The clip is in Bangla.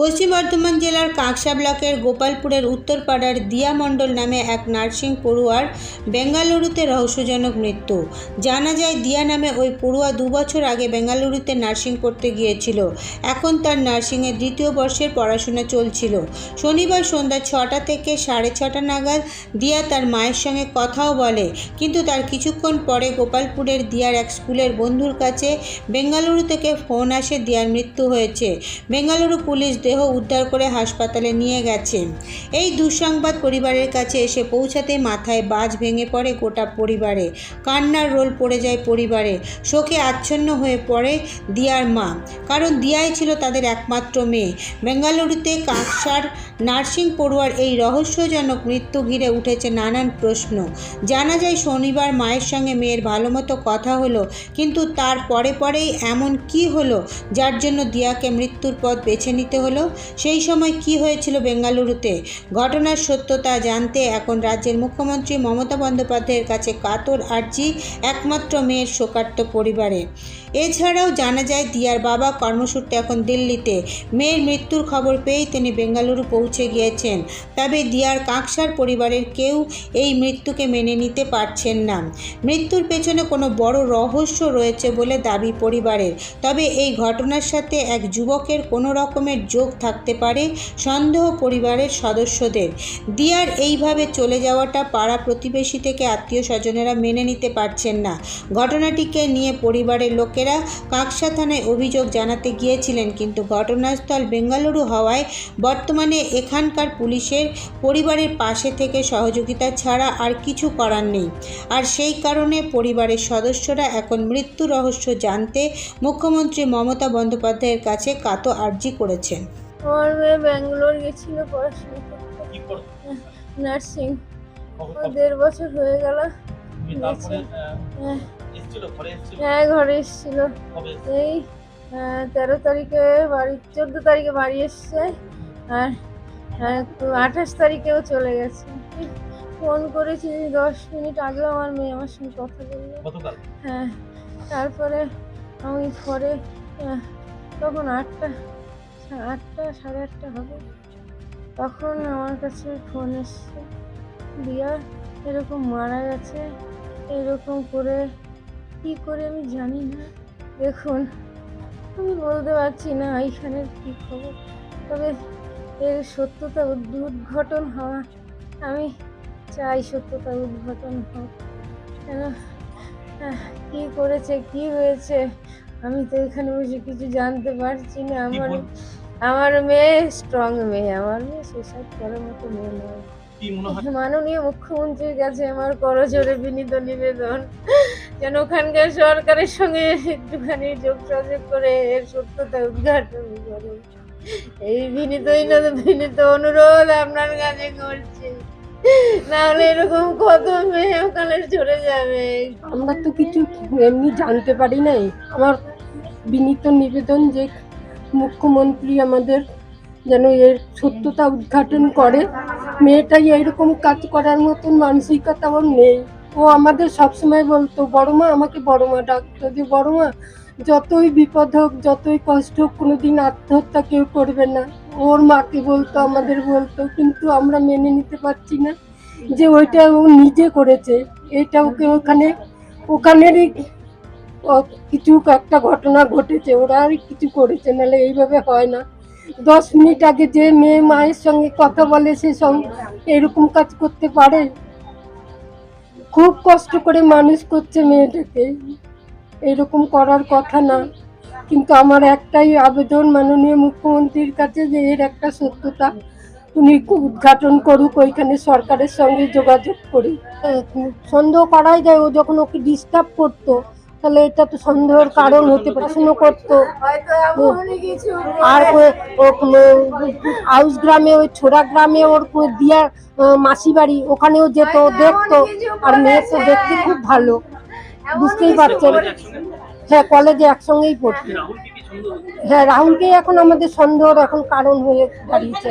পশ্চিম বর্ধমান জেলার কাঁকসা ব্লকের গোপালপুরের উত্তরপাড়ার দিয়া মণ্ডল নামে এক নার্সিং পড়ুয়ার বেঙ্গালুরুতে রহস্যজনক মৃত্যু। জানা যায়, দিয়া নামে ওই পড়ুয়া দু বছর আগে বেঙ্গালুরুতে নার্সিং করতে গিয়েছিল। এখন তার নার্সিংয়ের দ্বিতীয় বর্ষের পড়াশোনা চলছিল। শনিবার সন্ধ্যা ছটা থেকে সাড়ে ছটা নাগাদ দিয়া তার মায়ের সঙ্গে কথাও বলে। কিন্তু তার কিছুক্ষণ পরে গোপালপুরের দিয়ার এক স্কুলের বন্ধুর কাছে বেঙ্গালুরু থেকে ফোন আসে দিয়ার মৃত্যু হয়েছে। বেঙ্গালুরু পুলিশ দেহ উদ্ধার করে হাসপাতালে নিয়ে গেছে। এই দুঃসংবাদ পরিবারের কাছে এসে পৌঁছাতে মাথায় বাজ ভেঙে পড়ে গোটা পরিবারে। কান্নার রোল পড়ে যায় পরিবারে। শোকে আচ্ছন্ন হয়ে পড়ে দিয়ার মা। কারণ দিয়াই ছিল তাদের একমাত্র মেয়ে। বেঙ্গালুরুতে কাঁকসার নার্সিং পড়ুয়ার এই রহস্যজনক মৃত্যু ঘিরে উঠেছে নানান প্রশ্ন। জানা যায় শনিবার মায়ের সঙ্গে মেয়ের ভালো মতো কথা হলো, কিন্তু তার পরে পরেই এমন কি হলো, যার জন্য দিয়াকে মৃত্যুর পথ বেছে নিতে হলো? সেই সময় কি হয়েছিল বেঙ্গালুরুতে? ঘটনার সত্যতা জানতে এখন রাজ্যের মুখ্যমন্ত্রী মমতা বন্দ্যোপাধ্যায়ের কাছে কাতর আর্জি একমাত্র মেয়ের শোকার্ত পরিবারে। এছাড়াও জানা যায়, দিয়ার বাবা কর্মসূত্রে এখন দিল্লিতে। মেয়ের মৃত্যুর খবর পেয়েই তিনি বেঙ্গালুরু পৌঁছে গিয়েছেন। তবে দিয়ার কাঁকসার পরিবারের কেউ এই মৃত্যুকে মেনে নিতে পারছেন না। মৃত্যুর পেছনে কোনো বড় রহস্য রয়েছে বলে দাবি পরিবারের। তবে এই ঘটনার সাথে এক যুবকের কোনো রকমের যোগ থাকতে পারে সন্দেহ পরিবারের সদস্যদের। দিয়ার এইভাবে চলে যাওয়াটা পাড়া প্রতিবেশী থেকে আত্মীয় স্বজনেরা মেনে নিতে পারছেন না। ঘটনাটিকে নিয়ে পরিবারের লোকেরা কাকসা থানায় অভিযোগ জানাতে গিয়েছিলেন, কিন্তু ঘটনাস্থল বেঙ্গালুরু হওয়ায় বর্তমানে এখানকার পুলিশের পরিবারের পাশে থেকে সহযোগিতা ছাড়া আর কিছু করার নেই। আর সেই কারণে পরিবারের সদস্যরা এখন মৃত্যু রহস্য জানতে মুখ্যমন্ত্রী মমতা বন্দ্যোপাধ্যায়ের কাছে কাতো আর্জি করেছেন। আমার মেয়ে ব্যাঙ্গালোর গেছিল পড়াশোনা করতে। নার্সিং। দেড় বছর হয়ে গেল। হ্যাঁ, ঘরে এসেছিল? হ্যাঁ ঘরে এসেছিল। এই তেরো তারিখে বাড়ি চোদ্দ তারিখে বাড়ি এসছে। আর আঠাশ তারিখেও চলে গেছে। ফোন করেছি দশ মিনিট আগেও আমার মেয়ে আমার সঙ্গে কথা বলল। হ্যাঁ তারপরে আমি পরে আহ, তখন আটটা আটটা সাড়ে আটটা হবে। তখন আমার কাছে ফোন এসছে দিয়া এরকম মারা গেছে এরকম করে কি করে আমি জানি না। দেখুন আমি বলতে পারছি না এইখানের কী খবর। তবে এর সত্যতা উদ্- উদ্ঘটন হওয়া আমি চাই সত্যতা উদ্ঘটন হোক। কেন? কি করেছে কি হয়েছে? আমি তো এখানে বসে কিছু জানতে পারছি না আমার আমার মেয়ে স্ট্রং মেয়ে আমার মেয়ে সুসাইড করার মতো মেয়ে নয়। মাননীয় মুখ্যমন্ত্রীর কাছে আমার করজোরে বিনীত নিবেদন। যেন ওখানকার সরকারের সঙ্গে একটুখানি যোগাযোগ করে এর সত্যতা উদ্ঘাটন করুন। এই বিনীত না বিনীত অনুরোধ আপনার কাছে করছি। নাহলে এরকম কত মেয়ে ওখানে চলে যাবে। আমরা তো কিছু এমনি জানতে পারি নাই। আমার বিনীত নিবেদন যে মুখ্যমন্ত্রী আমাদের যেন এর সত্যতা উদ্ঘাটন করে। মেয়েটাই এরকম কাজ করার মতন মানসিকতা ওর নেই। ও আমাদের সবসময় বলতো, বড় মা, আমাকে বড় মা ডাকতো যে, বড় মা, যতই বিপদ হোক, যতই কষ্ট হোক, কোনোদিন আত্মহত্যা কেউ করবে না। ওর মাকে বলতো, আমাদের বলতো, কিন্তু আমরা মেনে নিতে পারছি না যে ওইটা ও নিজে করেছে। এটা ওকে ওখানে, ওখানেরই কিছু একটা ঘটনা ঘটেছে, ওরা আর কিছু করেছে, নাহলে এইভাবে হয় না। দশ মিনিট আগে যে মেয়ে মায়ের সঙ্গে কথা বলে, সে এরকম কাজ করতে পারে? খুব কষ্ট করে মানুষ করছে মেয়েটাকে। এরকম করার কথা না। কিন্তু আমার একটাই আবেদন মাননীয় মুখ্যমন্ত্রীর কাছে যে এর একটা সত্যতা উনি উদ্ঘাটন করুক, ওইখানে সরকারের সঙ্গে যোগাযোগ করি সন্দেহ করাই যায়, ও যখন ওকে ডিস্টার্ব করতো তাহলে এটা তো সন্দেহের কারণ হতে পড়াশুনো করতো। হয়তো আর হাউস গ্রামে, ওই ছোড়া গ্রামে ওর কো- দিয়া মাসি বাড়ি, ওখানেও যেত দেখতো, আর মেয়ে তো দেখতে খুব ভালো। বুঝতেই পারছেন? হ্যাঁ কলেজে একসঙ্গেই পড়তো? হ্যাঁ রাহুলকে এখন আমাদের সন্দেহর এখন কারণ হয়ে দাঁড়িয়েছে।